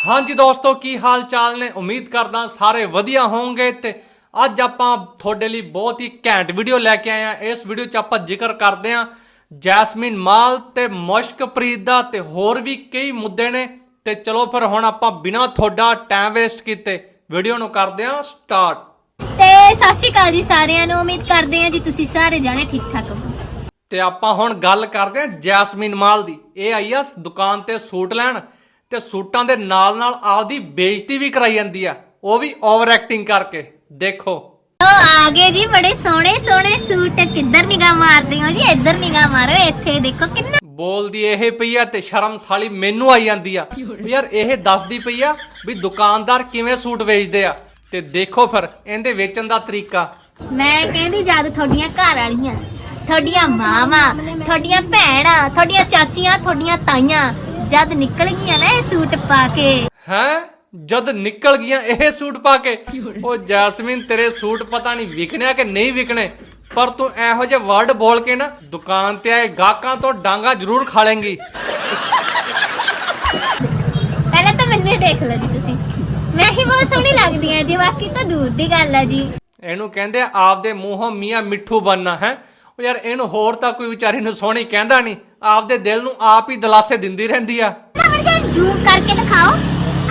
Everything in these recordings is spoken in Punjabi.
ਹਾਂਜੀ ਦੋਸਤੋ ਕੀ ਹਾਲ ਚਾਲ ਨੇ? ਉਮੀਦ ਕਰਦਾ ਸਾਰੇ ਵਧੀਆ ਹੋਵੋਗੇ ਤੇ ਅੱਜ ਆਪਾਂ ਤੁਹਾਡੇ ਲਈ ਬਹੁਤ ਹੀ ਘੈਂਟ ਵੀਡੀਓ ਲੈ ਕੇ ਆਏ ਆ ਇਸ ਵੀਡੀਓ 'ਚ ਆਪਾਂ ਜ਼ਿਕਰ ਕਰਦੇ ਆ ਜੈਸਮੀਨ ਮਾਲ ਤੇ ਮੁਸ਼ਕਪ੍ਰੀਤ ਦਾ ਤੇ ਹੋਰ ਵੀ ਕਈ ਮੁੱਦੇ ਨੇ। ਤੇ ਚਲੋ ਫਿਰ ਹੁਣ ਆਪਾਂ ਬਿਨਾਂ ਤੁਹਾਡਾ ਟਾਈਮ ਵੇਸਟ ਕੀਤੇ ਵੀਡੀਓ ਨੂੰ ਕਰਦੇ ਆ ਸਟਾਰਟ ਤੇ ਸਤਿ ਸ਼੍ਰੀ ਅਕਾਲ ਜੀ ਸਾਰਿਆਂ ਨੂੰ। ਉਮੀਦ ਕਰਦੇ ਹਾਂ ਜੀ ਤੁਸੀਂ ਸਾਰੇ ਜਾਣੇ ਠੀਕ ਠਾਕ ਹੋ ਤੇ ਆਪਾਂ ਹੁਣ ਗੱਲ ਕਰਦੇ ਆ ਜੈਸਮੀਨ ਮਾਲ ਦੀ। ਇਹ ਆਈ ਆ ਦੁਕਾਨ ਤੇ ਸੂਟ ਲੈਣ। ਤੇ ਸੂਟਾਂ ਦੇ ਨਾਲ ਨਾਲ ਆਪਦੀ ਬੇਇੱਜ਼ਤੀ ਵੀ ਕਰਾਈ ਜਾਂਦੀ ਆ। ਉਹ ਵੀ ਓਵਰ ਐਕਟਿੰਗ ਕਰਕੇ। ਦੇਖੋ। ਉਹ ਆ ਗਏ ਜੀ ਬੜੇ ਸੋਹਣੇ ਸੋਹਣੇ ਸੂਟ। ਕਿੱਧਰ ਨਿਗਾਹ ਮਾਰਦੇ ਹੋ ਜੀ? ਇੱਧਰ ਨਿਗਾਹ ਮਾਰੋ ਇੱਥੇ ਦੇਖੋ ਕਿੰਨਾ ਬੋਲਦੀ ਇਹ ਪਈ ਆ ਤੇ ਸ਼ਰਮ ਸਾਲੀ ਮੈਨੂੰ ਆਈ ਜਾਂਦੀ ਆ। ਵੀ ਯਾਰ ਇਹ ਦੱਸਦੀ ਪਈ ਆ ਵੀ ਦੁਕਾਨਦਾਰ ਕਿਵੇਂ ਸੂਟ ਵੇਚਦੇ ਆ। ਤੇ ਦੇਖੋ ਫਿਰ ਇਹਦੇ ਵੇਚਣ ਦਾ ਤਰੀਕਾ। ਮੈਂ ਕਹਿੰਦੀ ਜਦ ਤੁਹਾਡੀਆਂ ਘਰ ਵਾਲੀਆਂ ਤੁਹਾਡੀਆਂ ਮਾਵਾਂ ਤੁਹਾਡੀਆਂ ਭੈਣਾਂ ਤੁਹਾਡੀਆਂ ਚਾਚੀਆਂ ਤੁਹਾਡੀਆਂ ਤਾਈਆਂ ਜਦ ਨਿਕਲ ਗਈਆਂ ਨਾ ਇਹ ਸੂਟ ਪਾ ਕੇ। ਹੈ? ਜਦ ਨਿਕਲ ਗਈਆਂ ਇਹ ਸੂਟ ਪਾ ਕੇ? ਉਹ ਜੈਸਮੀਨ ਤੇਰੇ ਸੂਟ ਪਤਾ ਨਹੀਂ ਵਿਕਣਿਆ ਕਿ ਨਹੀਂ ਵਿਕਣੇ। ਪਰ ਤੂੰ ਇਹੋ ਜਿਹੇ ਵਰਡ ਬੋਲ ਕੇ ਨਾ ਦੁਕਾਨ ਤੇ ਆਏ ਗਾਹਕਾਂ ਤੋਂ ਡਾਂਗਾ ਜ਼ਰੂਰ ਖਾ ਲੇਂਗੀ ਪਹਿਲਾਂ ਤਾਂ ਮੈਨੂੰ ਹੀ ਦੇਖ ਲਓ ਜੀ ਤੁਸੀਂ। ਮੈਂ ਹੀ ਬਹੁਤ ਸੋਹਣੀ ਲੱਗਦੀ ਹਾਂ ਜੀ ਬਾਕੀ ਤਾਂ ਦੂਰ ਦੀ ਗੱਲ ਹੈ ਜੀ। ਇਹਨੂੰ ਕਹਿੰਦੇ ਆ ਆਪਦੇ ਮੂੰਹੋਂ ਮੀਆਂ ਮਿੱਠੂ ਬਣਨਾ ਹੈ? ਉਹ ਯਾਰ ਇਹਨੂੰ ਹੋਰ ਤਾਂ ਕੋਈ ਵਿਚਾਰੀ ਨੂੰ ਸੋਹਣੀ ਕਹਿੰਦਾ ਨਹੀਂ। ਆਪਦੇ ਦਿਲ ਨੂੰ ਆਪ ਹੀ ਦਿਲਾਸੇ ਦਿੰਦੀ ਰਹਿੰਦੀ ਆ। ਜ਼ੂਮ ਕਰਕੇ ਦਿਖਾਓ।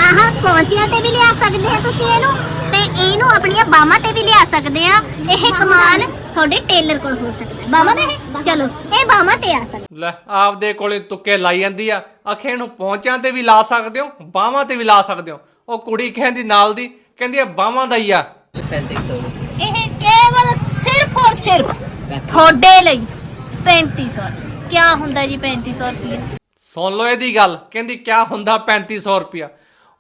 ਆਹ ਪੌਂਚੀਆਂ ਤੇ ਵੀ ਲਿਆ ਸਕਦੇ ਆ ਤੁਸੀਂ ਇਹਨੂੰ ਤੇ ਇਹਨੂੰ ਆਪਣੀਆਂ ਬਾਹਾਂ ਤੇ ਵੀ ਲਿਆ ਸਕਦੇ ਆ। ਇਹ ਕਮਾਲ ਤੁਹਾਡੇ ਟੇਲਰ ਕੋਲ ਹੋ ਸਕਦਾ ਬਾਹਾਂ ਤੇ? ਇਹ? ਚਲੋ ਇਹ ਬਾਹਾਂ ਤੇ ਆ ਸਕਦਾ। ਲੈ ਆਪਦੇ ਕੋਲੇ ਤੁੱਕੇ ਲਾਈ ਜਾਂਦੀ ਆ। ਅਖੇ ਨੂੰ ਪਹੁੰਚਾਂ ਤੇ ਵੀ ਲਾ ਸਕਦੇ ਹੋ ਬਾਹਾਂ ਤੇ ਵੀ ਲਾ ਸਕਦੇ ਹੋ। ਉਹ ਕੁੜੀ ਕਹਿੰਦੀ ਨਾਲ ਦੀ ਕਹਿੰਦੀ ਆ ਬਾਹਾਂ ਦਾ ਹੀ ਆ। ਇਹ ਕੇਵਲ ਔਰ ਸਿਰਫ ਤੁਹਾਡੇ ਲਈ 3500 ਕੀ ਹੁੰਦਾ ਜੀ 3500 ਰੁਪਏ? ਸੁਣ ਲਓ ਇਹਦੀ ਗੱਲ ਕਹਿੰਦੀ ਕਿਆ ਹੁੰਦਾ 3500 ਰੁਪਿਆ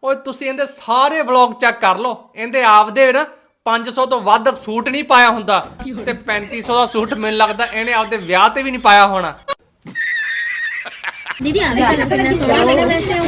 ਓਏ ਤੁਸੀਂ ਇਹਦੇ ਸਾਰੇ ਵਲੌਗ ਚੈੱਕ ਕਰ ਲਓ ਇਹਦੇ ਆਪਦੇ ਨਾ 500 ਤੋਂ ਵੱਧ ਸੂਟ ਨਹੀਂ ਪਾਇਆ ਹੁੰਦਾ ਤੇ 3500 ਦਾ ਸੂਟ ਮੈਨੂੰ ਲੱਗਦਾ ਇਹਨੇ ਆਪਦੇ ਵਿਆਹ ਤੇ ਵੀ ਨਹੀਂ ਪਾਇਆ ਹੋਣਾ। ਦੀਦੀ ਆ ਵੀ ਗੱਲ ਕਿੰਨਾ ਸੋਹਣਾ ਲੱਗਦਾ ਵੈਸੇ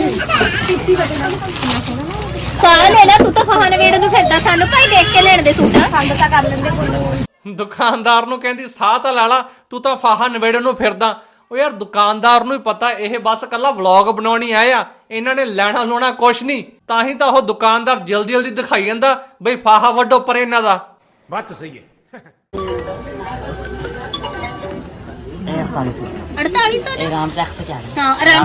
ਸਾਰਾ ਲੈ ਲੈ ਤੂੰ ਤਾਂ ਫਹਾਨ ਵੇੜ ਨੂੰ ਫਿਰਦਾ ਸਾਨੂੰ ਭਾਈ ਦੇਖ ਕੇ ਲੈਣ ਦੇ ਸੂਟ। ਪਸੰਦ ਤਾਂ ਕਰ ਲੈਂਦੇ ਕੋਈ ਦੁਕਾਨਦਾਰ ਨੂੰ ਕਹਿੰਦੀ ਸਾਹ ਤਾਂ ਲਾ ਲਾ ਤੂੰ ਤਾਂ ਫਾਹਾ ਨਵੇੜਨ ਨੂੰ ਫਿਰਦਾ। ਉਹ ਯਾਰ ਦੁਕਾਨਦਾਰ ਨੂੰ ਹੀ ਪਤਾ ਇਹ ਬਸ ਕੱਲਾ ਵਲੌਗ ਬਣਾਉਣੀ ਆਇਆ ਇਹਨਾਂ ਨੇ ਲੈਣਾ ਲੋਣਾ ਕੁਛ ਨਹੀਂ ਤਾਂ ਹੀ ਤਾਂ ਉਹ ਦੁਕਾਨਦਾਰ ਜਲਦੀ ਜਲਦੀ ਦਿਖਾਈ ਜਾਂਦਾ ਬਈ ਫਾਹਾ ਵੱਡੋ ਪਰ ਇਹਨਾਂ ਦਾ। ਬੱਤ ਸਹੀ ਹੈ। 4800 ਰਾਮ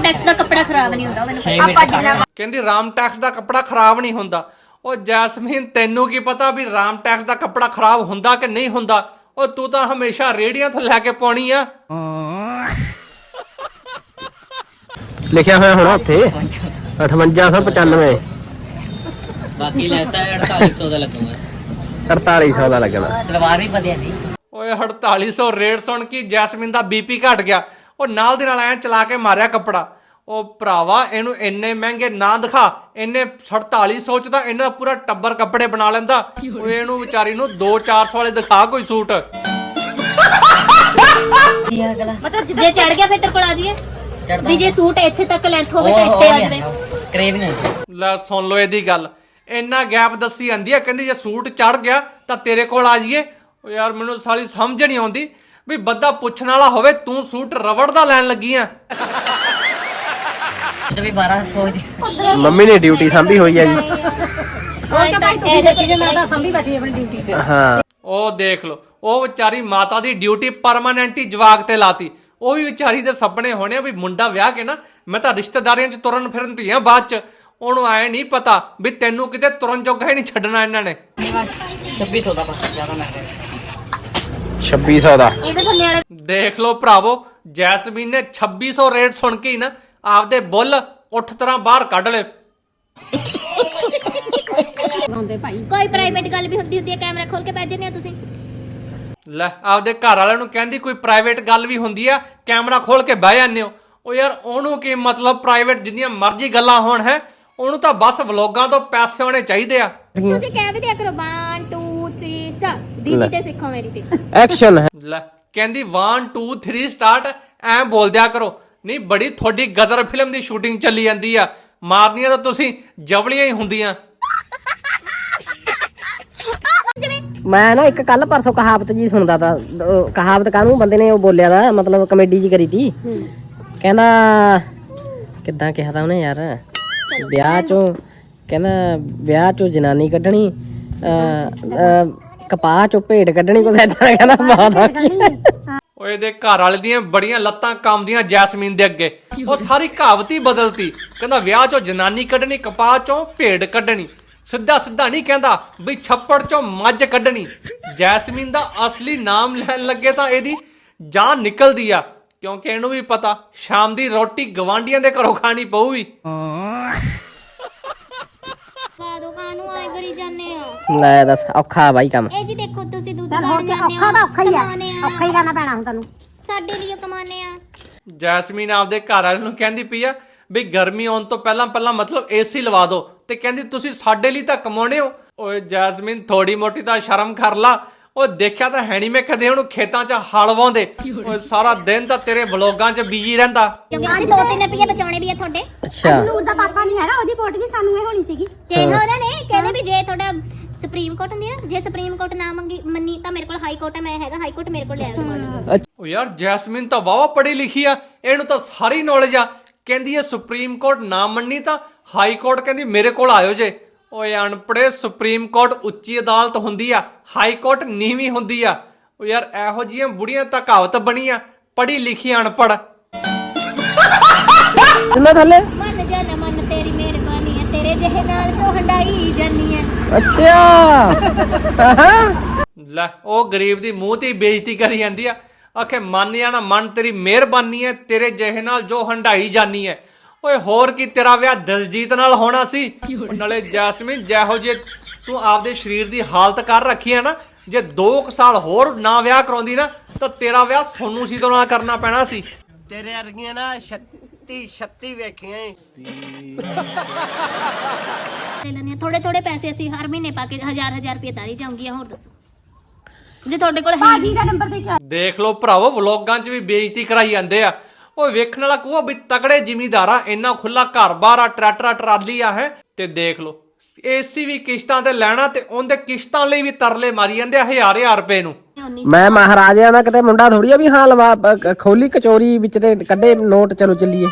ਟੈਕਸ ਦਾ ਕੱਪੜਾ ਖਰਾਬ ਨਹੀਂ ਹੁੰਦਾ ਮੈਨੂੰ ਆਪਾਂ ਜਿੰਨਾ ਕਹਿੰਦੀ ਰਾਮ ਟੈਕਸ ਦਾ ਕੱਪੜਾ ਖਰਾਬ ਨਹੀਂ ਹੁੰਦਾ। ਉਹ ਜੈਸਮੀਨ ਤੈਨੂੰ ਕੀ ਪਤਾ ਵੀ ਰਾਮ ਟੈਕਸ ਦਾ ਕੱਪੜਾ ਖਰਾਬ ਹੁੰਦਾ ਕਿ ਨਹੀਂ ਹੁੰਦਾ? ਉਹ ਤੂੰ ਤਾਂ ਹਮੇਸ਼ਾ ਰੇੜੀਆਂ ਤੋਂ ਲੈ ਕੇ ਪਾਉਣੀ ਆ। ਲਿਖਿਆ ਹੋਇਆ ਹੋਣਾ ਉੱਥੇ। 5895 ਬਾਕੀ ਲੈਸਾ 4800 ਦਾ ਲੱਗੂਗਾ। 4800 ਦਾ ਲੱਗਣਾ। ਤਲਵਾਰ ਵੀ ਵਧੀਆ ਸੀ ਓਏ 4800 ਰੇਟ ਸੁਣ ਕੇ ਜੈਸਮੀਨ ਦਾ ਬੀਪੀ ਘਟ ਗਿਆ। ਉਹ ਨਾਲ ਦੇ ਨਾਲ ਐ ਚਲਾ ਕੇ ਮਾਰਿਆ ਕੱਪੜਾ। ਉਹ ਭਰਾਵਾ ਇਹਨੂੰ ਇੰਨੇ ਮਹਿੰਗੇ ਨਾ ਦਿਖਾ। ਇੰਨੇ 4700 ਚ ਤਾਂ ਇਹਨਾਂ ਦਾ ਪੂਰਾ ਟੱਬਰ ਕੱਪੜੇ ਬਣਾ ਲੈਂਦਾ। ਓਏ ਇਹਨੂੰ ਵਿਚਾਰੀ ਨੂੰ 2-400 ਵਾਲੇ ਦਿਖਾ ਕੋਈ ਸੂਟ। ਕੀ ਆ ਗਲਾ ਜੇ ਚੜ ਗਿਆ ਫਿਰ ਤੇਰੇ ਕੋਲ ਆ ਜਾਈਏ। ਚੜਦਾ ਵੀ ਜੇ ਸੂਟ ਇੱਥੇ ਤੱਕ ਲੈਂਥ ਹੋਵੇ ਤਾਂ ਇੱਥੇ ਆ ਜਾਵੇ। ਕਰੇਵ ਨਹੀਂ ਲੈ ਸੁਣ ਲਓ ਇਹਦੀ ਗੱਲ। ਇੰਨਾ ਗੈਪ ਦੱਸੀ ਜਾਂਦੀ ਆ ਕਹਿੰਦੀ ਜੇ ਸੂਟ ਚੜ ਗਿਆ ਤਾਂ ਤੇਰੇ ਕੋਲ ਆ ਜਾਈਏ। ਓ ਯਾਰ ਮੈਨੂੰ ਸਾਲੀ ਸਮਝ ਨਹੀਂ ਆਉਂਦੀ ਵੀ ਬੰਦਾ ਪੁੱਛਣ ਵਾਲਾ ਹੋਵੇ ਤੂੰ ਸੂਟ ਰਬੜ ਦਾ ਲੈਣ ਲੱਗੀ ਆ। ਤੇ ਵੀ 1200 ਦੀ। ਮੰਮੀ ਨੇ ਡਿਊਟੀ ਸੰਭੀ ਹੋਈ ਹੈ ਜੀ। ਹੋਰ ਤਾਂ ਭਾਈ ਤੁਸੀਂ ਦੇਖੀ ਜੇ ਮੈਂ ਤਾਂ ਸੰਭੀ ਬੈਠੀ ਆਪਣੀ ਡਿਊਟੀ ਹਾਂ। ਉਹ ਦੇਖ ਲਓ ਉਹ ਵਿਚਾਰੀ ਮਾਤਾ ਦੀ ਡਿਊਟੀ ਪਰਮਾਨੈਂਟ ਹੀ ਜਵਾਕ ਤੇ ਲਾਤੀ। ਉਹ ਵੀ ਵਿਚਾਰੀ ਦੇ ਸੁਪਨੇ ਹੋਣੇ ਆ ਵੀ ਮੁੰਡਾ ਵਿਆਹ ਕੇ ਨਾ ਮੈਂ ਤਾਂ ਰਿਸ਼ਤੇਦਾਰੀਆਂ 'ਚ ਤੁਰਨ ਫਿਰਨ ਧੀਆਂ ਬਾਅਦ 'ਚ। ਉਹਨੂੰ ਐ ਨਹੀਂ ਪਤਾ ਵੀ ਤੈਨੂੰ ਕਿਤੇ ਤੁਰਨ ਜੋਗਾ ਹੀ ਨਹੀਂ ਛੱਡਣਾ ਇਹਨਾਂ ਨੇ। 2600 ਦਾ ਬਸ ਜ਼ਿਆਦਾ ਮਹਿੰਗਾ 2600 ਦਾ। ਇਹਦੇ ਥੱਲੇ ਵਾਲੇ ਦੇਖ ਲਓ ਭਰਾਵੋ ਜੈਸਮੀਨ ਨੇ 2600 ਰੇਟ ਸੁਣ ਕੇ ਹੀ ਨਾ ਆਪਦੇ ਬੁੱਲ ਉੱਠ ਤਰ੍ਹਾਂ ਬਾਹਰ ਕੱਢ ਲਏ। ਕੋਈ ਪ੍ਰਾਈਵੇਟ ਗੱਲ ਵੀ ਹੁੰਦੀ ਹੁੰਦੀ ਹੈ ਕੈਮਰਾ ਖੋਲ ਕੇ ਬੈਠ ਜੰਨੇ ਆ ਤੁਸੀਂ। ਲੈ ਆਪਦੇ ਘਰ ਵਾਲਿਆਂ ਨੂੰ ਕਹਿੰਦੀ ਕੋਈ ਪ੍ਰਾਈਵੇਟ ਗੱਲ ਵੀ ਹੁੰਦੀ ਆ ਕੈਮਰਾ ਖੋਲ ਕੇ ਬਹਿ ਜਾਂਦੇ ਹੋ। ਉਹ ਯਾਰ ਉਹਨੂੰ ਕੀ ਮਤਲਬ ਪ੍ਰਾਈਵੇਟ ਜਿੰਨੀਆਂ ਮਰਜ਼ੀ ਗੱਲਾਂ ਹੋਣ ਹੈ ਉਹਨੂੰ ਤਾਂ ਬਸ ਵਲੋਗਾਂ ਤੋਂ ਪੈਸੇ ਆਉਣੇ ਚਾਹੀਦੇ ਆ। ਤੁਸੀਂ ਕਹਿ ਵੀ ਦਿਆ ਕਰੋ 1 2 3 ਸਟਾਰ ਦੀਦੀ ਤੇ ਸਿੱਖੋ ਮੇਰੀ ਤੇ। ਐਕਸ਼ਨ ਹੈ। ਲੈ ਕਹਿੰਦੀ 1 2 3 ਸਟਾਰਟ ਐ ਬੋਲ ਦਿਆ ਕਰੋ। ਨਹੀਂ, ਬੜੀ ਤੁਹਾਡੀ ਗਦਰ ਫਿਲਮ ਦੀ ਸ਼ੂਟਿੰਗ ਚੱਲੀ ਜਾਂਦੀ ਆ। ਮਾਰਨੀਆਂ ਤਾਂ ਤੁਸੀਂ ਜਵਲੀਆਂ ਹੀ ਹੁੰਦੀਆਂ। ਮੈਂ ਨਾ ਇੱਕ ਕੱਲ ਪਰਸੋਂ ਕਹਾਵਤ ਜੀ ਸੁਣਦਾ ਤਾ, ਉਹ ਕਹਾਵਤ ਕਾਹਨੂੰ ਬੰਦੇ ਨੇ ਉਹ ਬੋਲਿਆ ਦਾ, ਮਤਲਬ ਕਮੇਡੀ ਜੀ ਕਰੀ ਤੀ। ਕਹਿੰਦਾ, ਕਿੱਦਾਂ ਕਿਹਾ ਤਾ ਉਹਨੇ ਯਾਰ? ਵਿਆਹ ਚੋਂ, ਕਹਿੰਦਾ, ਵਿਆਹ ਚੋਂ ਜਨਾਨੀ ਕੱਢਣੀ, ਅਹ ਅ ਕਪਾਹ ਚੋਂ ਭੇਡ ਕੱਢਣੀ ਕੁਛ ਏਦਾਂ ਕਹਿੰਦਾ ਬਾਤ ਓਏ ਇਹਦੇ ਘਰ ਵਾਲੇ ਦੀਆਂ ਬੜੀਆਂ ਲੱਤਾਂ ਕੰਮਦੀਆਂ ਜੈਸਮੀਨ ਦੇ ਅੱਗੇ। ਉਹ ਸਾਰੀ ਕਹਾਵਤ ਬਦਲਤੀ। ਕਹਿੰਦਾ ਵਿਆਹ ਚੋਂ ਜਨਾਨੀ ਕੱਢਣੀ ਕਪਾਹ ਚੋਂ ਭੇਡ ਕੱਢਣੀ। ਸਿੱਧਾ ਸਿੱਧਾ ਨਹੀਂ ਕਹਿੰਦਾ ਵੀ ਛੱਪੜ ਚੋਂ ਮੱਝ ਕੱਢਣੀ। ਜੈਸਮੀਨ ਦਾ ਅਸਲੀ ਨਾਮ ਲੈਣ ਲੱਗੇ ਤਾਂ ਇਹਦੀ ਜਾਨ ਨਿਕਲਦੀ ਆ। ਕਿਉਂਕਿ ਇਹਨੂੰ ਵੀ ਪਤਾ ਸ਼ਾਮ ਦੀ ਰੋਟੀ ਗਵਾਂਡੀਆਂ ਦੇ ਘਰੋਂ ਖਾਣੀ ਪਊਗੀ। ਕਾਦੋਂ ਕਾਨੂੰ ਆਏ ਕਰੀ ਜਾਂਦੇ ਆ। ਲੈ ਦੱਸ ਔਖਾ ਬਾਈ ਕੰਮ। ਇਹ ਜੀ ਦੁੱਧ ਚੱਲ ਤੇ ਜਾਂਦੇ ਔਖਾ ਤਾਂ ਔਖਾ ਹੀ ਆ। ਔਖਾ ਹੀ ਕਰਨਾ ਪੈਣਾ ਹੁਣ ਤੈਨੂੰ। ਸਾਡੇ ਲਈ ਕਮਾਨੇ ਆ। ਜੈਸਮੀਨ ਆਪਦੇ ਘਰ ਵਾਲੇ ਨੂੰ ਕਹਿੰਦੀ ਪਈ ਆ ਵੀ ਗਰਮੀ ਆਉਣ ਤੋਂ ਪਹਿਲਾਂ ਪਹਿਲਾਂ ਮਤਲਬ ਏਸੀ ਲਵਾ ਦਿਓ ਤੇ ਕਹਿੰਦੀ ਤੁਸੀਂ ਸਾਡੇ ਲਈ ਤਾਂ ਕਮਾਉਣੇ ਹੋ। ਓਏ ਜੈਸਮੀਨ ਥੋੜੀ ਮੋਟੀ ਤਾਂ ਸ਼ਰਮ ਕਰ ਲਾ। ਉਹ ਦੇਖਿਆ ਤਾਂ ਹੈ ਨਹੀਂ ਮੈਂ ਕਦੇ ਉਹਨੂੰ ਖੇਤਾਂ 'ਚ ਹਲ ਵਾਉਂਦੇ। ਓਏ ਸਾਰਾ ਦਿਨ ਤਾਂ ਤੇਰੇ ਵਲੋਗਾਂ 'ਚ ਬਿਜ਼ੀ ਰਹਿੰਦਾ। ਕਿਉਂਕਿ ਅਸੀਂ ਦੋ ਤਿੰਨ ਰੁਪਏ ਬਚਾਉਣੇ ਵੀ ਆ ਤੁਹਾਡੇ। ਅੱਛਾ। ਨੂਰ ਦਾ ਪਾਪਾ ਨਹੀਂ ਹੈਗਾ ਉਹਦੀ ਵੋਟ ਵੀ ਸਾਨੂੰ ਇਹ ਹੋਣੀ ਸੀਗੀ। ਕਿਹਾ ਉਹਨਾਂ ਨੇ ਕਹਿੰਦੇ ਵੀ ਜੇ ਤੁਹਾਡਾ ਸੁਪਰੀਮ ਕੋਰਟ ਹੁੰਦੀ ਨਾ ਜੇ ਸੁਪਰੀਮ ਕੋਰਟ ਨਾ ਮੰਗੀ ਮੰਨੀ ਤਾਂ ਮੇਰੇ ਕੋਲ ਹਾਈ ਕੋਰਟ ਹੈ ਮੈਂ ਹੈਗਾ ਹਾਈ ਕੋਰਟ ਮੇਰੇ ਕੋਲ ਲੈ ਆਓ ਤੁਹਾਡਾ ਓ ਯਾਰ ਜੈਸਮੀਨ ਤਾਂ ਵਾਵਾ ਪੜ੍ਹੀ ਲਿਖੀ ਆ ਇਹਨੂੰ ਤਾਂ ਸਾਰੀ ਨੌਲੇਜ ਆ। ਕਹਿੰਦੀ ਹੈ ਸੁਪਰੀਮ ਕੋਰਟ ਨਾ ਮੰਨੀ ਤਾਂ ਹਾਈ ਕੋਰਟ ਕਹਿੰਦੀ ਮੇਰੇ ਕੋਲ ਆਇਓ ਜੇ। ਓਏ ਅਨਪੜੇ ਸੁਪਰੀਮ ਕੋਰਟ ਉੱਚੀ ਅਦਾਲਤ ਹੁੰਦੀ ਆ ਹਾਈ ਕੋਰਟ ਨੀਵੀਂ ਹੁੰਦੀ ਆ। ਓ ਯਾਰ ਇਹੋ ਜਿਹੀਆਂ ਬੁੜੀਆਂ ਤਾਂ ਕਹਾਵਤ ਬਣੀ ਆ ਪੜ੍ਹੀ ਲਿਖੀ ਅਨਪੜ ਤਿੰਨਾਂ ਥੱਲੇ? ਮਨ ਜਨ ਮਨ ਤੇਰੀ ਮਿਹਰਬਾਨੀ ਹੈ ਤੇਰੇ ਜਿਹੇ ਨਾਲ ਕਿਉਂ ਹੰਡਾਈ ਜਾਨੀ ਹੈ ਅੱਛਾ। ਲੈ ਉਹ ਗਰੀਬ ਦੀ ਮੂੰਹ ਤੇ ਹੀ ਬੇਇੱਜ਼ਤੀ ਕਰੀ ਜਾਂਦੀ ਆ। ਆਖੇ ਮੰਨ ਜਾਣਾ ਮਨ ਤੇਰੀ ਮਿਹਰਬਾਨੀ ਹੈ ਤੇਰੇ ਜਿਹੇ ਨਾਲ ਜੋ ਹੰਡਾਈ ਜਾਨੀ ਹੈ ਓਏ ਹੋਰ ਕੀ ਤੇਰਾ ਵਿਆਹ ਦਿਲਜੀਤ ਨਾਲ ਹੋਣਾ ਸੀ? ਨਾਲੇ ਜੈਸਮੀਨ ਜਿਹੋ ਜੇ ਤੂੰ ਆਪਦੇ ਸਰੀਰ ਦੀ ਹਾਲਤ ਕਰ ਰੱਖੀ ਹੈ ਨਾ ਜੇ 2 ਸਾਲ ਹੋਰ ਨਾ ਵਿਆਹ ਕਰਾਉਂਦੀ ਨਾ ਤਾਂ ਤੇਰਾ ਵਿਆਹ ਸੋਨੂ ਸੀ ਨਾਲ ਕਰਨਾ ਪੈਣਾ ਸੀ। ਤੇਰੇ ਵਰਗੀਆਂ ਨਾ 36 36 ਵੇਖੀਆਂ ਈ। ਲੈ ਲੈਣੇ ਥੋੜੇ ਥੋੜੇ ਪੈਸੇ ਅਸੀਂ ਹਰ ਮਹੀਨੇ ਪਾ ਕੇ ਹਜ਼ਾਰ ਹਜ਼ਾਰ ਰੁਪਏ ਤਾਰੀ ਜਾਉਂਗੀ ਹੋਰ ਦੱਸੋ। ਜੇ ਤੁਹਾਡੇ ਕੋਲ ਹੈ ਬਾਜੀ ਦਾ ਨੰਬਰ ਦੇ ਕੇ ਦੇਖ ਲਓ ਭਰਾਵੋ ਵਲੋਗਾਂ 'ਚ ਵੀ ਬੇਇੱਜ਼ਤੀ ਕਰਾਈ ਜਾਂਦੇ ਆ। ਉਹ ਵੇਖਣ ਵਾਲਾ ਕੂਆ ਵੀ ਤਕੜੇ ਜ਼ਿਮੀਦਾਰ ਆ ਇੰਨਾ ਖੁੱਲਾ ਘਰ-ਬਾਰ ਆ ਟਰੈਕਟਰ ਆ, ਟਰਾਲੀ ਆ ਹੈ। ਤੇ ਦੇਖ ਲਓ। ਏਸੀ ਵੀ ਕਿਸ਼ਤਾਂ ਤੇ ਲੈਣਾ ਤੇ ਉਹਦੇ ਕਿਸ਼ਤਾਂ ਲਈ ਵੀ ਤਰਲੇ ਮਾਰੀ ਜਾਂਦੇ ਆ ਹਜ਼ਾਰ ਹਜ਼ਾਰ ਰੁਪਏ ਨੂੰ। ਮੈਂ ਮਹਾਰਾਜਿਆਂ ਦਾ ਕਿਤੇ ਮੁੰਡਾ ਥੋੜੀ ਆ ਵੀ ਹਾਂ ਲਵਾ ਖੋਲੀ ਕਚੋਰੀ ਵਿੱਚ ਤੇ ਕੱਢੇ ਨੋਟ ਚਲੋ ਚੱਲੀਏ।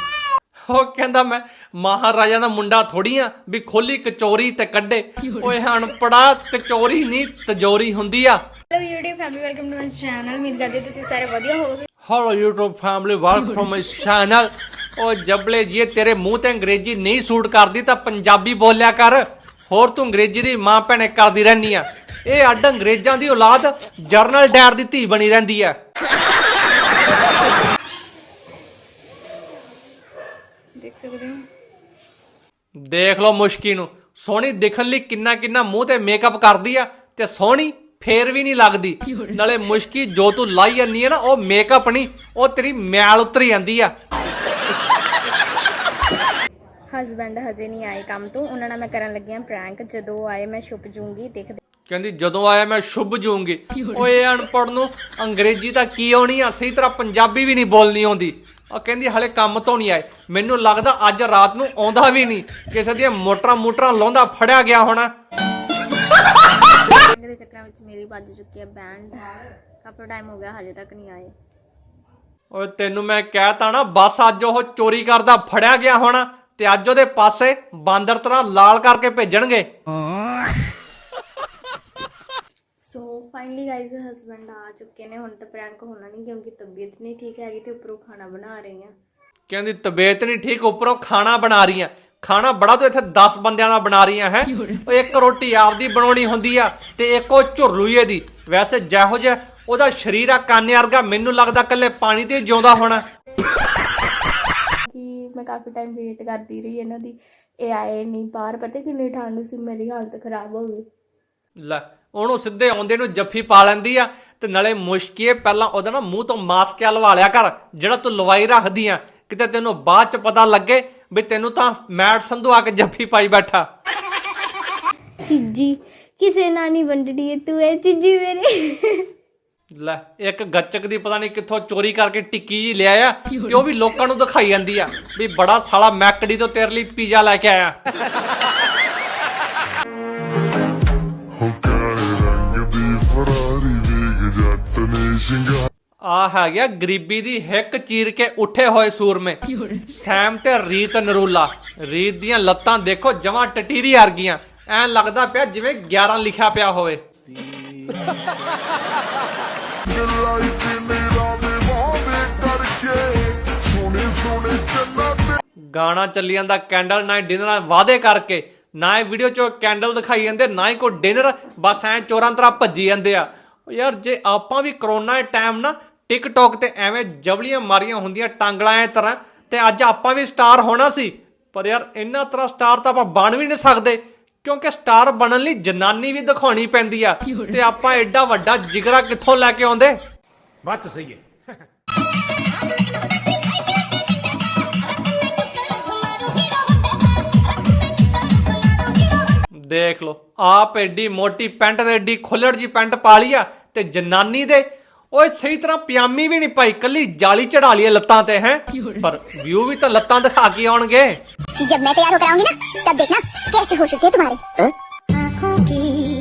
ਉਹ ਕਹਿੰਦਾ ਮੈਂ ਮਹਾਰਾਜਾ ਦਾ ਮੁੰਡਾ ਥੋੜੀ ਆ ਵੀ ਖੋਲੀ ਕਚੋਰੀ ਤੇ ਕੱਢੇ। ਓਏ ਅਨਪੜਾ ਕਚੋਰੀ ਨਹੀਂ ਤਜੋਰੀ ਹੁੰਦੀ ਆ। Hello YouTube family welcome to my channel ਉਮੀਦ ਕਰਦੀ ਤੁਸੀਂ ਸਾਰੇ ਵਧੀਆ ਹੋਵੋਗੇ। Hello YouTube family welcome to my channel ਉਹ ਜਬਲੇ ਜੀ ਤੇਰੇ ਮੂੰਹ ਤੇ ਅੰਗਰੇਜ਼ੀ ਨਹੀਂ ਸੂਟ ਕਰਦੀ ਤਾਂ ਪੰਜਾਬੀ ਬੋਲਿਆ ਕਰ। ਹੋਰ ਤੂੰ ਅੰਗਰੇਜ਼ੀ ਦੀ ਮਾਂ ਭੈਣੇ ਕਰਦੀ ਰਹਿਨੀ ਆ। ਇਹ ਅੱਡ ਅੰਗਰੇਜ਼ਾਂ ਦੀ ਔਲਾਦ ਜਰਨਲ ਡਾਇਰ ਦੀ ਧੀ ਬਣੀ ਰਹਿੰਦੀ ਆ। ਦੇਖ ਸਕਦੇ ਹੋ। ਦੇਖ ਲਓ ਮੁਸ਼ਕੀ ਨੂੰ। ਸੋਹਣੀ ਦਿਖਣ ਲਈ ਕਿੰਨਾ ਕਿੰਨਾ ਮੂੰਹ ਤੇ ਮੇਕਅਪ ਕਰਦੀ ਆ ਤੇ ਸੋਹਣੀ ਫੇਰ ਵੀ ਨਹੀਂ ਲੱਗਦੀ। ਨਾਲੇ ਮੁਸ਼ਕੀ ਜੋ ਤੂੰ ਲਾਈ ਜਾਂਦੀ ਆ ਨਾ ਉਹ ਮੇਕਅਪ ਨਹੀਂ ਉਹ ਤੇਰੀ ਮੈਲ ਉਤਰੀ ਜਾਂਦੀ ਆ। ਹਸਬੰਡ ਹਜੇ ਨਹੀਂ ਆਏ ਕੰਮ ਤੋਂ ਉਹਨਾਂ ਨਾਲ ਮੈਂ ਕਰਨ ਲੱਗੀ ਹਾਂ ਪ੍ਰੈਂਕ ਜਦੋਂ ਆਏ ਮੈਂ ਛੁਪ ਜੂੰਗੀ ਦੇਖਦੇ ਕਹਿੰਦੀ ਜਦੋਂ ਆਇਆ ਮੈਂ ਸ਼ੁਭ ਜੂੰਗੀ। ਓਏ ਅਨਪੜ ਨੂੰ ਅੰਗਰੇਜ਼ੀ ਤਾਂ ਕੀ ਆਉਣੀ ਆ? ਸਹੀ ਤਰ੍ਹਾਂ ਪੰਜਾਬੀ ਵੀ ਨਹੀਂ ਬੋਲਣੀ ਆਉਂਦੀ। ਉਹ ਕਹਿੰਦੀ ਹਲੇ ਕੰਮ ਤੋਂ ਨਹੀਂ ਆਏ। ਮੈਨੂੰ ਲੱਗਦਾ ਅੱਜ ਰਾਤ ਨੂੰ ਆਉਂਦਾ ਵੀ ਨਹੀਂ। ਕਿਸੇ ਦੀਆਂ ਮੋਟਰਾਂ ਮੋਟਰਾਂ ਲਾਉਂਦਾ ਫੜਿਆ ਗਿਆ ਹੋਣਾ। ਦੇ ਚੱਕਰਾਂ ਵਿੱਚ ਮੇਰੀ ਵੱਜ ਚੁੱਕੀ ਹੈ ਬੈਂਡ ਕਾਫੀ ਟਾਈਮ ਹੋ ਗਿਆ ਹਜੇ ਤੱਕ ਨਹੀਂ ਆਏ। ਓਏ ਤੈਨੂੰ ਮੈਂ ਕਹਿਤਾ ਨਾ ਬਸ ਅੱਜ ਉਹ ਚੋਰੀ ਕਰਦਾ ਫੜਿਆ ਗਿਆ ਹੋਣਾ। ਤੇ ਅੱਜ ਉਹਦੇ ਪਾਸੇ ਬਾਂਦਰ ਤਰ੍ਹਾਂ ਲਾਲ ਕਰਕੇ ਭੇਜਣਗੇ। ਸੋ ਫਾਈਨਲੀ ਗਾਇਜ਼ ਹਸਬੰਡ ਆ ਚੁੱਕੇ ਨੇ ਹੁਣ ਤਾਂ ਪ੍ਰੈਂਕ ਹੋਣਾ ਨਹੀਂ ਕਿਉਂਕਿ ਤਬੀਅਤ ਨਹੀਂ ਠੀਕ ਹੈਗੀ ਤੇ ਉੱਪਰੋਂ ਖਾਣਾ ਬਣਾ ਰਹੀ ਹਾਂ ਕਹਿੰਦੀ ਤਬੀਅਤ ਨਹੀਂ ਠੀਕ ਉੱਪਰੋਂ ਖਾਣਾ ਬਣਾ ਰਹੀਆਂ ਖਾਣਾ ਬੜਾ ਤੂੰ ਇੱਥੇ 10 ਬੰਦਿਆਂ ਦਾ ਬਣਾ ਰਹੀਆਂ ਹੈ? ਉਹ ਇੱਕ ਰੋਟੀ ਆਪਦੀ ਬਣਾਉਣੀ ਹੁੰਦੀ ਆ ਤੇ ਇੱਕ ਉਹ ਝੁਰਲੂਏ ਦੀ। ਵੈਸੇ ਜਿਹੋ ਜਿਹਾ ਉਹਦਾ ਸਰੀਰ ਆ ਕਾਨੇ ਵਰਗਾ ਮੈਨੂੰ ਲੱਗਦਾ ਕੱਲੇ ਪਾਣੀ ਤੇ ਜਿਉਂਦਾ ਹੋਣਾ। ਮੈਂ ਕਾਫੀ ਟਾਈਮ ਵੇਟ ਕਰਦੀ ਰਹੀ ਇਹਨਾਂ ਦੀ। ਇਹ ਆਏ ਨਹੀਂ ਬਾਹਰ ਪਤਾ ਕਿੰਨੀ ਠੰਡ ਸੀ ਮੇਰੀ ਹਾਲਤ ਖਰਾਬ ਹੋ ਗਈ। ਲੈ ਉਹਨੂੰ ਸਿੱਧੇ ਆਉਂਦੇ ਨੂੰ ਜੱਫੀ ਪਾ ਲੈਂਦੀ ਆ ਤੇ ਨਾਲੇ ਮੁਸ਼ਕੀਏ ਪਹਿਲਾਂ ਉਹਦਾ ਨਾ ਮੂੰਹ ਤੋਂ ਮਾਸਕ ਆ ਲਵਾ ਲਿਆ ਕਰ ਜਿਹੜਾ ਤੂੰ ਲਵਾਈ ਰੱਖਦੀ ਆ। ਕਿਤੇ ਤੈਨੂੰ ਬਾਅਦ ਚ ਪਤਾ ਲੱਗੇ ਵੀ ਤੈਨੂੰ ਤਾਂ ਮੈਟ ਸੰਧੂ ਆ ਕੇ ਜੱਫੀ ਪਾਈ ਬੈਠਾ। ਚੀਜੀ ਕਿਸੇ ਨਾਲ ਨਹੀਂ ਵੰਡੜੀ ਏ ਤੂੰ ਇਹ ਚੀਜੀ ਮੇਰੇ। ਲੈ, ਇੱਕ ਗੱਚਕ ਦੀ ਪਤਾ ਨਹੀਂ ਕਿੱਥੋਂ ਚੋਰੀ ਕਰਕੇ ਟਿੱਕੀ ਜੀ ਲਿਆਇਆ ਤੇ ਉਹ ਵੀ ਲੋਕਾਂ ਨੂੰ ਦਿਖਾਈ ਜਾਂਦੀ ਆ ਵੀ ਬੜਾ ਸਾਲਾ ਮੈਕਡੀ ਤੋਂ ਤੇਰੇ ਲਈ ਪੀਜ਼ਾ ਲੈ ਕੇ ਆਇਆ। ਹੋ ਕਾਲੇ ਰੰਗ ਆ ਹੈਗਾ ਗਰੀਬੀ ਦੀ ਹਿੱਕ ਚੀਰ ਕੇ ਉੱਠੇ ਹੋਏ ਸੂਰਮੇ। ਸੈਮ ਤੇ ਰੀਤ ਨਰੂਲਾ। ਰੀਤ ਦੀਆਂ ਲੱਤਾਂ ਦੇਖੋ, ਜਮਾਂ ਟਟੀਰੀ ਅਰਗੀਆਂ ਐਂ ਲੱਗਦਾ ਪਿਆ ਜਿਵੇਂ 11 ਲਿਖਿਆ ਪਿਆ ਹੋਵੇ। ਗਾਣਾ ਚੱਲੀ ਜਾਂਦਾ ਕੈਂਡਲ ਨਾਈਟ ਡਿਨਰ ਨਾਲ ਵਾਅਦੇ ਕਰਕੇ। ਨਾ ਇਹ ਵੀਡੀਓ 'ਚ ਕੈਂਡਲ ਦਿਖਾਈ ਜਾਂਦੇ ਨਾ ਹੀ ਕੋਈ ਡਿਨਰ। ਬਸ ਐ ਚੋਰਾਂ ਤਰ੍ਹਾਂ ਭੱਜੀ ਜਾਂਦੇ ਆ। ਯਾਰ ਜੇ ਆਪਾਂ ਵੀ ਕਰੋਨਾ ਦੇ ਟਾਈਮ ਨਾ ਟਿਕਟੌਕ ਤੇ ਐਵੇਂ ਜਬਲੀਆਂ ਮਾਰੀਆਂ ਹੁੰਦੀਆਂ ਟਾਂਗਲਾਂ ਐ ਤਰ੍ਹਾਂ ਤੇ ਅੱਜ ਆਪਾਂ ਵੀ ਸਟਾਰ ਹੋਣਾ ਸੀ। ਪਰ ਯਾਰ ਇੰਨਾ ਤਰ੍ਹਾਂ ਸਟਾਰ ਤਾਂ ਆਪਾਂ ਬਣ ਵੀ ਨਹੀਂ ਸਕਦੇ ਕਿਉਂਕਿ ਸਟਾਰ ਬਣਨ ਲਈ ਜਨਾਨੀ ਵੀ ਦਿਖਾਉਣੀ ਪੈਂਦੀ ਆ। ਤੇ ਆਪਾਂ ਐਡਾ ਵੱਡਾ ਜਿਗਰਾ ਕਿੱਥੋਂ ਲੈ ਕੇ ਆਉਂਦੇ? ਬਾਤ ਸਹੀ ਹੈ ਦੇਖ ਲਓ ਆਪ ਐਡੀ ਮੋਟੀ ਪੈਂਟ ਤੇ ਐਡੀ ਖੁੱਲੜ ਜੀ ਪੈਂਟ ਪਾ ਲਈ ਆ ਤੇ ਜਨਾਨੀ ਦੇ ਓਏ ਸਹੀ ਤਰ੍ਹਾਂ ਪਜਾਮੀ ਵੀ ਨਹੀਂ ਪਾਈ ਕੱਲੀ ਜਾਲੀ ਚੜਾ ਲਈ ਆ ਲੱਤਾਂ ਤੇ ਹੈ ਪਰ ਵਿਊ ਵੀ ਤਾਂ ਲੱਤਾਂ ਦਿਖਾ ਕੇ ਆਉਣਗੇ जब मैं तैयार होकर आऊंगी ना तब देखना कैसे खुश होते हैं तुम्हारे आंखों की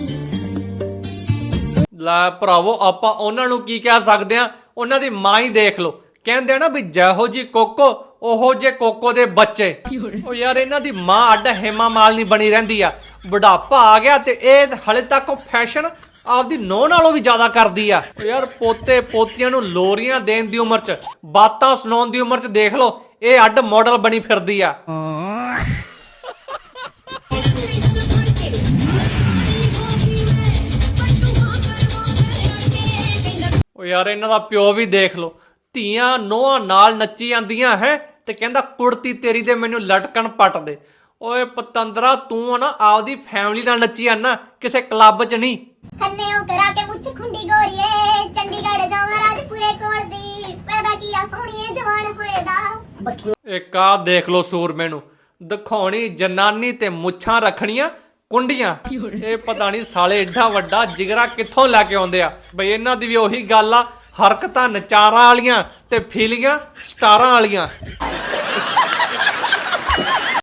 ਲੈ ਭਰਾਵੋ, ਆਪਾਂ ਉਹਨਾਂ ਨੂੰ ਕੀ ਕਹਿ ਸਕਦੇ ਆ ਉਹਨਾਂ ਦੀ ਮਾਂ ਹੀ ਦੇਖ ਲਓ। ਕਹਿੰਦੇ ਨਾ ਵੀ ਜਿਹੋ ਜੀ ਕੋਕੋ, ਉਹੋ ਜੇ ਕੋਕੋ ਦੇ ਬੱਚੇ। ਉਹ ਯਾਰ ਇਹਨਾਂ ਦੀ ਮਾਂ ਅੱਡ ਹੇਮਾ ਮਾਲ ਨਹੀਂ ਬਣੀ ਰਹਿੰਦੀ ਆ। ਬੁਢਾਪਾ ਆ ਗਿਆ ਤੇ ਇਹ ਹਲੇ ਤੱਕ ਉਹ ਫੈਸ਼ਨ ਆਪਦੀ ਨੋਹ ਨਾਲੋਂ ਵੀ ਜ਼ਿਆਦਾ ਕਰਦੀ ਆ। ਉਹ ਯਾਰ ਪੋਤੇ ਪੋਤੀਆਂ ਨੂੰ ਲੋਰੀਆਂ ਦੇਣ ਦੀ ਉਮਰ 'ਚ, ਬਾਤਾਂ ਸੁਣਾਉਣ ਦੀ ਉਮਰ 'ਚ ਦੇਖ ਲਓ, ਇਹ ਅੱਡ ਮਾਡਲ ਬਣੀ ਫਿਰਦੀ ਆ। ਉਹ ਯਾਰ ਇਹਨਾਂ ਦਾ ਪਿਓ ਵੀ ਦੇਖ ਲਓ। ਧੀਆਂ ਨੋਹਾਂ ਨਾਲ ਨੱਚੀ ਜਾਂਦੀਆਂ ਹੈ ਤੇ ਕਹਿੰਦਾ ਕੁੜਤੀ ਤੇਰੀ ਤੇ ਮੈਨੂੰ ਲਟਕਣ ਪੱਟ ਦੇ। ਓਏ ਪਤੰਦਰਾ ਤੂੰ ਨਾ ਆਪਦੀ ਫੈਮਿਲੀ ਨਾਲ ਨੱਚੀ ਜਾਂਦਾ ਕਿਸੇ ਕਲੱਬ 'ਚ ਨਹੀਂ। ਖੰਨੇ ਉਹ ਕਰਾ ਕੇ ਮੁੱਛ ਖੁੰਡੀ ਗੋਰੀਏ ਚੰਡੀਗੜ੍ਹ ਜਾਵਾਂ ਰਾਜਪੁਰੇ ਕੋਲ ਦੀ। ਪੈਦਾ ਕੀਆ ਸੋਹਣੀਏ ਜਵਾਨ ਹੋਏ ਦਾ। ਇੱਕ ਆ ਦੇਖ ਲਓ ਸੂਰਮੇ ਨੂੰ ਦਿਖਾਉਣੀ ਜਨਾਨੀ ਤੇ ਮੁੱਛਾਂ ਰੱਖਣੀਆਂ ਕੁੰਡੀਆਂ। ਇਹ ਪਤਾ ਨਹੀਂ ਸਾਲੇ ਏਡਾ ਵੱਡਾ ਜਿਗਰਾ ਕਿੱਥੋਂ ਲੈ ਕੇ ਆਉਂਦੇ ਆ। ਬਈ ਇਹਨਾਂ ਦੀ ਵੀ ਉਹੀ ਗੱਲ ਆ, ਹਰਕਤਾਂ ਨਚਾਰਾਂ ਵਾਲੀਆਂ ਤੇ ਫੀਲੀਆਂ ਸਟਾਰਾਂ ਵਾਲੀਆਂ।